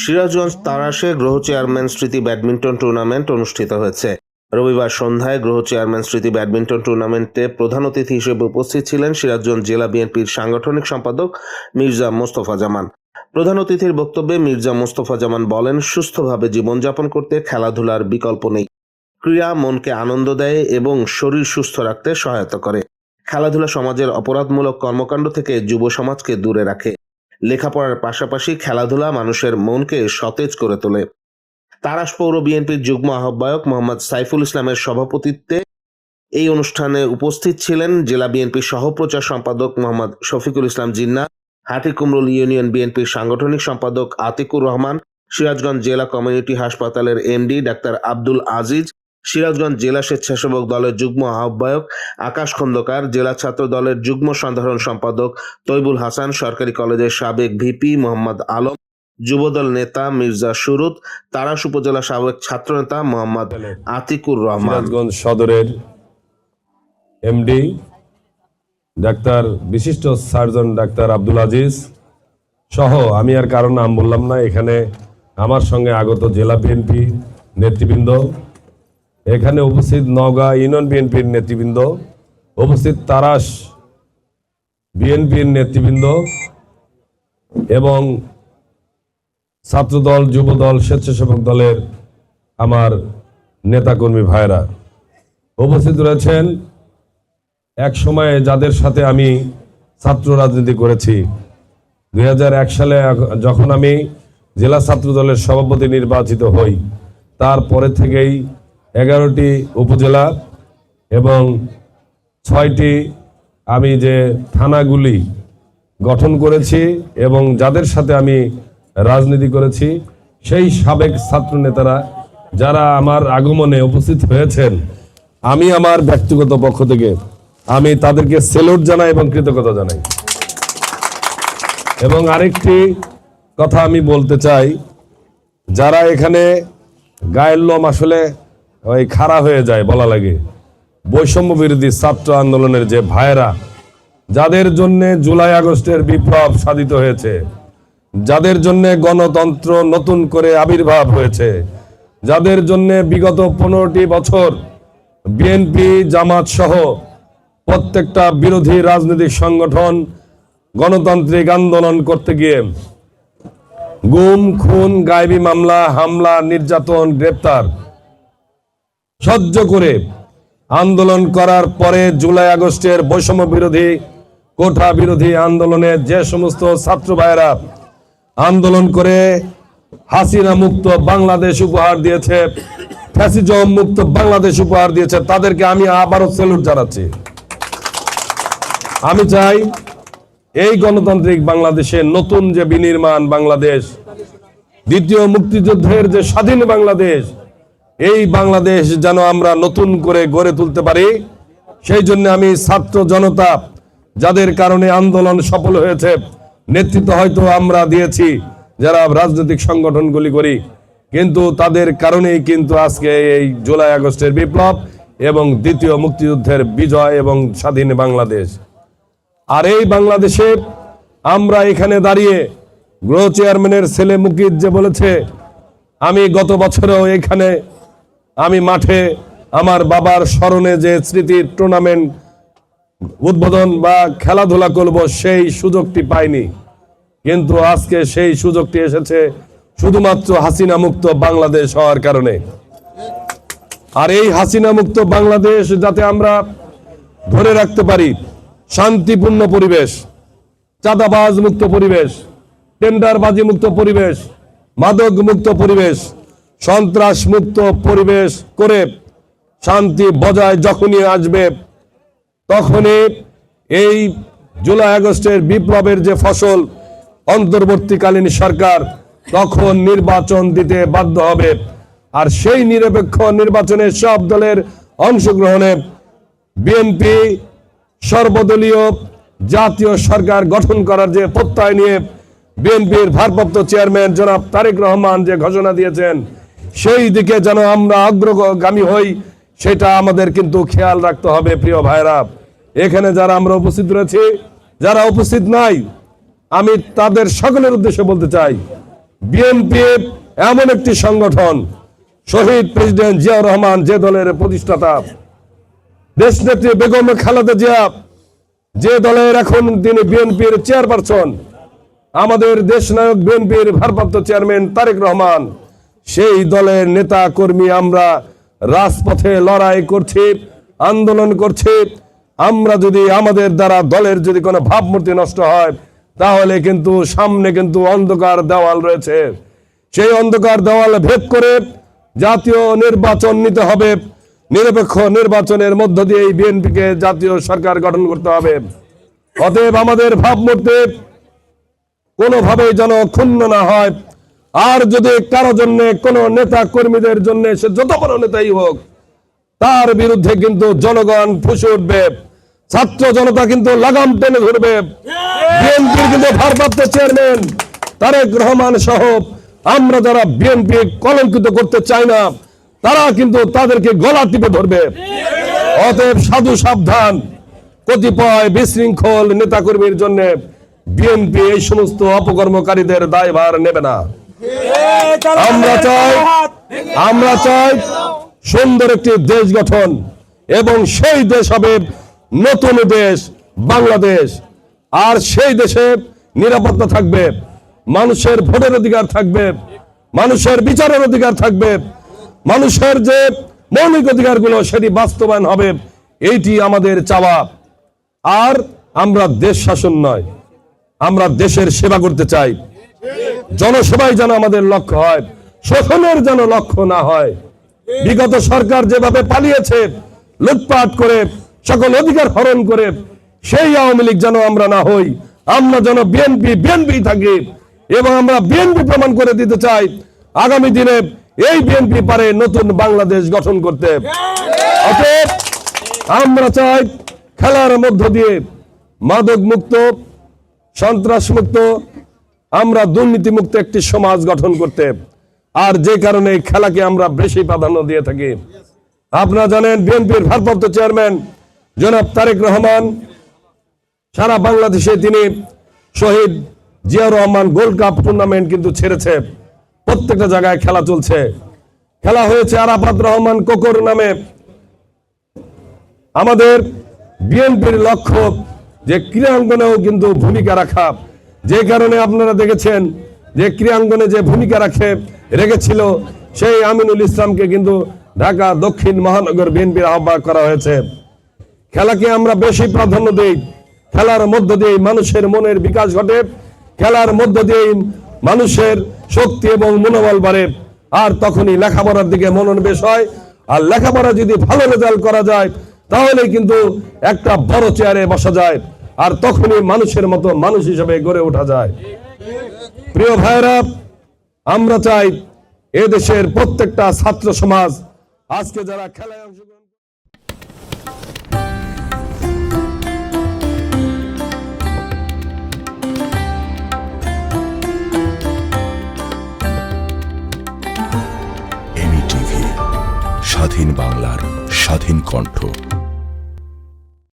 সিরাজগঞ্জ তারাসে গ্রহ চেয়ারম্যান স্মৃতি badminton tournament অনুষ্ঠিত হয়েছে। রবিবার সন্ধ্যায় গ্রহ চেয়ারম্যান স্মৃতি ব্যাডমিন্টন টুর্নামেন্টে প্রধান অতিথি হিসেবে উপস্থিত ছিলেন সিরাজগঞ্জ জেলা বিএনপির সাংগঠনিক সম্পাদক মির্জা মোস্তফা জামান। প্রধান অতিথির বক্তব্যে মির্জা মোস্তফা জামান বলেন, সুস্থভাবে জীবনযাপন করতে খেলাধুলার বিকল্প নেই। ক্রীড়া মনকে আনন্দ দেয় এবং শরীর সুস্থ রাখতে সহায়তা করে। খেলাধুলা সমাজের অপরাধমূলক কর্মকাণ্ড থেকে যুব সমাজকে দূরে রাখে। লেখাপড়ার পাশাপাশি খেলাধুলা মানুষের মনকে সতেজ করে তোলে। তারাস পৌর বিএনপির যুগ্ম আহ্বায়ক মোহাম্মদ সাইফুল ইসলামের সভাপতিত্বে এই অনুষ্ঠানে উপস্থিত ছিলেন জেলা বিএনপির সহপ্রচার সম্পাদক মোহাম্মদ শফিকুল ইসলাম জিন্না হাটিকুমরুল ইউনিয়ন বিএনপির সাংগঠনিক সম্পাদক আতিকুর রহমান, সিরাজগঞ্জ জেলা কমিউনিটি হাসপাতালের এমডি ডাক্তার আব্দুল আজিজ সিরাজগঞ্জ জেলা স্বেচ্ছাসেবক দলের যুগ্ম আহ্বায়ক, আকাশ খন্দকার, জেলা ছাত্র দলের যুগ্ম সাধারণ সম্পাদক তৈবুল হাসান, সরকারি কলেজের সাবেক ভিপি মোহাম্মদ আলম, যুবদল নেতা মির্জা সুরুত, তারাস উপজেলা সাবেক ছাত্রনেতা মোহাম্মদ আতিকুর রহমান। সদরের এমডি, ডাক্তার বিশিষ্ট সার্জন ডাক্তার আব্দুল আজিজ সহ, আমি আর কারও নাম বললাম না, এখানে আমার সঙ্গে আগত জেলা বিএনপি নেতৃবৃন্দ এখানে উপস্থিত নওগাঁ ইউনিয়ন বিএনপির নেতৃবৃন্দ, উপস্থিত তারাস বিএনপির নেতৃবৃন্দ এবং ছাত্রদল, যুবদল, স্বেচ্ছাসেবক দলের আমার নেতাকর্মী ভাইরা উপস্থিত রয়েছেন এক সময়ে যাদের সাথে আমি ছাত্র রাজনীতি করেছি। দু হাজার এক সালে যখন আমি জেলা ছাত্র দলের সভাপতি নির্বাচিত হই, তারপরে থেকেই এগারোটি উপজেলা এবং ছয়টি আমি যে থানাগুলি গঠন করেছি এবং যাদের সাথে আমি রাজনীতি করেছি, সেই সাবেক ছাত্র নেতারা যারা আমার আগমনে উপস্থিত হয়েছেন, আমি আমার ব্যক্তিগত পক্ষ থেকে আমি তাদেরকে সেলুট জানাই এবং কৃতজ্ঞতা জানাই। এবং আরেকটি কথা আমি বলতে চাই, যারা এখানে গায়ের লোম আসলে ওই খাড়া হয়ে যায় বলা লাগে। বৈষম্য বিরোধী ছাত্র আন্দোলনের যে ভাইয়েরা, যাদের জন্য জুলাই আগস্টের বিপ্লব সাধিত হয়েছে, যাদের জন্য গণতন্ত্র নতুন করে আবির্ভাব হয়েছে, যাদের জন্য বিগত পনেরোটি বছর বিএনপি, জামাত সহ প্রত্যেকটা বিরোধী রাজনৈতিক সংগঠন গণতান্ত্রিক আন্দোলন করতে গিয়ে গুম, খুন, গায়েবী মামলা, হামলা, নির্যাতন, গ্রেপ্তার সহ্য করে আন্দোলন করার পরে জুলাই আগস্টের বৈষম্য বিরোধী, কোঠা বিরোধী আন্দোলনে যে সমস্ত ছাত্র ভাইয়েরা আন্দোলন করে হাসিনা মুক্ত বাংলাদেশ উপহার দিয়েছে, ফ্যাসিজম মুক্ত বাংলাদেশ উপহার দিয়েছে, তাদেরকে আমি আবারও সেলুট জানাচ্ছি। আমি চাই এই গণতান্ত্রিক বাংলাদেশে নতুন যে বিনির্মাণ বাংলাদেশ, দ্বিতীয় মুক্তিযুদ্ধের যে স্বাধীন বাংলাদেশ এই বাংলাদেশ যেন আমরা নতুন করে গড়ে তুলতে পারি। সেই জন্য আমি ছাত্র জনতা, যাদের কারণে আন্দোলন সফল হয়েছে, নেতৃত্ব হয়তো আমরা দিয়েছি, যারা রাজনৈতিক সংগঠনগুলি করি। কিন্তু তাদের কারণেই কিন্তু আজকে এই জুলাই আগস্টের বিপ্লব এবং দ্বিতীয় মুক্তিযুদ্ধের বিজয় এবং স্বাধীন বাংলাদেশ। আর এই বাংলাদেশে আমরা এখানে দাঁড়িয়ে, গ্রহ চেয়ারম্যানের ছেলে মুকিদ যে বলেছে, আমি গত বছরেও এখানে আমি মাঠে আমার বাবার স্মরণে যে স্মৃতির টুর্নামেন্ট উদ্বোধন বা খেলাধুলা করব, সেই সুযোগটি পাইনি। কিন্তু আজকে সেই সুযোগটি এসেছে শুধুমাত্র হাসিনা মুক্ত বাংলাদেশ হওয়ার কারণে। আর এই হাসিনা মুক্ত বাংলাদেশ যাতে আমরা ধরে রাখতে পারি, শান্তিপূর্ণ পরিবেশ চাঁদাবাজ মুক্ত পরিবেশ টেন্ডারবাজি মুক্ত পরিবেশ মাদক মুক্ত পরিবেশ সন্ত্রাস মুক্ত পরিবেশ করে শান্তি বজায় যখনই আসবে, তখনই এই জুলাই আগস্টের বিপ্লবের যে ফসল অন্তর্বর্তীকালীন সরকার তখন নির্বাচন দিতে বাধ্য হবে। আর সেই নিরপেক্ষ নির্বাচনে সব দলের অংশগ্রহণে বিএনপি সর্বদলীয় জাতীয় সরকার গঠন করার যে প্রত্যয় নিয়ে বিএনপির ভারপ্রাপ্ত চেয়ারম্যান জনাব তারেক রহমান যে ঘোষণা দিয়েছেন সেই দিকে যেন আমরা অগ্রগামী হই, সেটা আমাদের কিন্তু খেয়াল রাখতে হবে, প্রিয় ভাইরা এখানে যারা আমরা উপস্থিত রয়েছি, যারা উপস্থিত নাই, আমি তাদের সকলের উদ্দেশ্যে বলতে চাই বিএনপি এমন একটি সংগঠন, শহীদ প্রেসিডেন্ট জিয়াউর রহমান যে দলের প্রতিষ্ঠাতা, দেশনেত্রী বেগম খালেদা জিয়া, যে দলের এখন তিনি বিএনপির চেয়ারপারসন, আমাদের দেশ নায়ক বিএনপির ভারপ্রাপ্ত চেয়ারম্যান তারেক রহমান সেই দলের নেতা কর্মী আমরা রাজপথে লড়াই করছি, আন্দোলন করছি। আমরা যদি আমাদের দ্বারা দলের যদি কোনো ভাবমূর্তি নষ্ট হয়, তাহলে কিন্তু সামনে কিন্তু অন্ধকার দেওয়াল রয়েছে। সেই অন্ধকার দেওয়াল ভেদ করে জাতীয় নির্বাচন নিতে হবে। নিরপেক্ষ নির্বাচনের মধ্য দিয়ে এই বিএনপিকে জাতীয় সরকার গঠন করতে হবে। অতএব আমাদের ভাবমূর্তি কোনোভাবেই যেন ক্ষুণ্ণ না হয়। আর যদি কারও জন্য কোন নেতা কর্মীদের জন্য সে যত বড় নেতাই হোক, তার বিরুদ্ধে কিন্তু জনগণ ফুসে উঠবে। ছাত্র জনতা কিন্তু লাগাম টেনে ধরবে। বিএনপির কিন্তু ভারপ্রাপ্ত চেয়ারম্যান তারেক রহমান সহ আমরা যারা বিএনপি কলঙ্কিত করতে চাই না, তারা কিন্তু তাদেরকে গলা টিপে ধরবে। অতএব সাধু সাবধান, কতিপয় বিশৃঙ্খল নেতাকর্মীর জন্য বিএনপি এই সমস্ত অপকর্মকারীদের দায়ভার নেবে না। আমরা চাই আমরা চাই সুন্দর একটি দেশ গঠন এবং সেই দেশ হবে নতুন দেশ, বাংলাদেশ। আর সেই দেশে নিরাপত্তা থাকবে, মানুষের ভোটের অধিকার থাকবে, মানুষের বিচারের অধিকার থাকবে, মানুষের যে মৌলিক অধিকারগুলো সেটি বাস্তবায়ন হবে, এইটি আমাদের চাওয়া। আর আমরা দেশ শাসন নয়, আমরা দেশের সেবা করতে চাই। জনসেবাই যেন আমাদের লক্ষ্য হয়, শোষণের যেন লক্ষ্য না হয়। বিগত সরকার যেভাবে পালিয়েছে, লুটপাট করে, সকল অধিকার হরণ করে, সেই আওয়ামী লীগ যেন আমরা না হই, আমরা যেন বিএনপি বিএনপি থাকি এবং আমরা বিএনপি প্রমাণ করে দিতে চাই, আগামী দিনে এই বিএনপি পারে নতুন বাংলাদেশ গঠন করতে। আমরা চাই খেলার মধ্য দিয়ে মাদক মুক্ত সন্ত্রাস মুক্ত আমরা দুর্নীতি মুক্ত একটি সমাজ গঠন করতে, আর যে কারণে খেলাকে আমরা বেশি প্রাধান্য দিয়ে থাকি। আপনারা জানেন, বিএনপির ভারপ্রাপ্ত চেয়ারম্যান জনাব তারেক রহমান, সারা বাংলাদেশে তিনি Shahid Ziaur Rahman gold cup tournament কিন্তু ছেড়েছে। প্রত্যেকটা জায়গায় খেলা চলছে। খেলা হয়েছে আরাফাত রহমান কোকর নামে। আমাদের বিএনপির লক্ষ্য যে ক্রীড়াঙ্গনেও কিন্তু ভূমিকা রাখা। যে কারণে আপনারা দেখেছেন যে ক্রীড়াঙ্গনে যে ভূমিকা রাখে, রেখেছিল সেই আমিনুল ইসলামকে কিন্তু ঢাকা দক্ষিণ মহানগর বিএনপির আহ্বায়ক করা হয়েছে। খেলাকে আমরা বেশি প্রাধান্য দিই, খেলার মধ্য দিয়ে মানুষের মনের বিকাশ ঘটে, খেলার মধ্য দিয়ে মানুষের শক্তি এবং মনোবল বাড়ে। আর তখনই লেখাপড়ার দিকে মনোনিবেশ হয়। আর লেখাপড়া যদি ভালো রেজাল্ট করা যায় তাহলে কিন্তু একটা বড় চেয়ারে বসা যায়। আর তখনই মানুষের মতো মানুষ হিসেবে গড়ে ওঠা যায়। প্রিয় ভাইরা আমরা চাই এদেশের প্রত্যেকটা ছাত্র সমাজ আজকে যারা খেলায় অংশগ্রহণ স্বাধীন বাংলার স্বাধীন কণ্ঠ।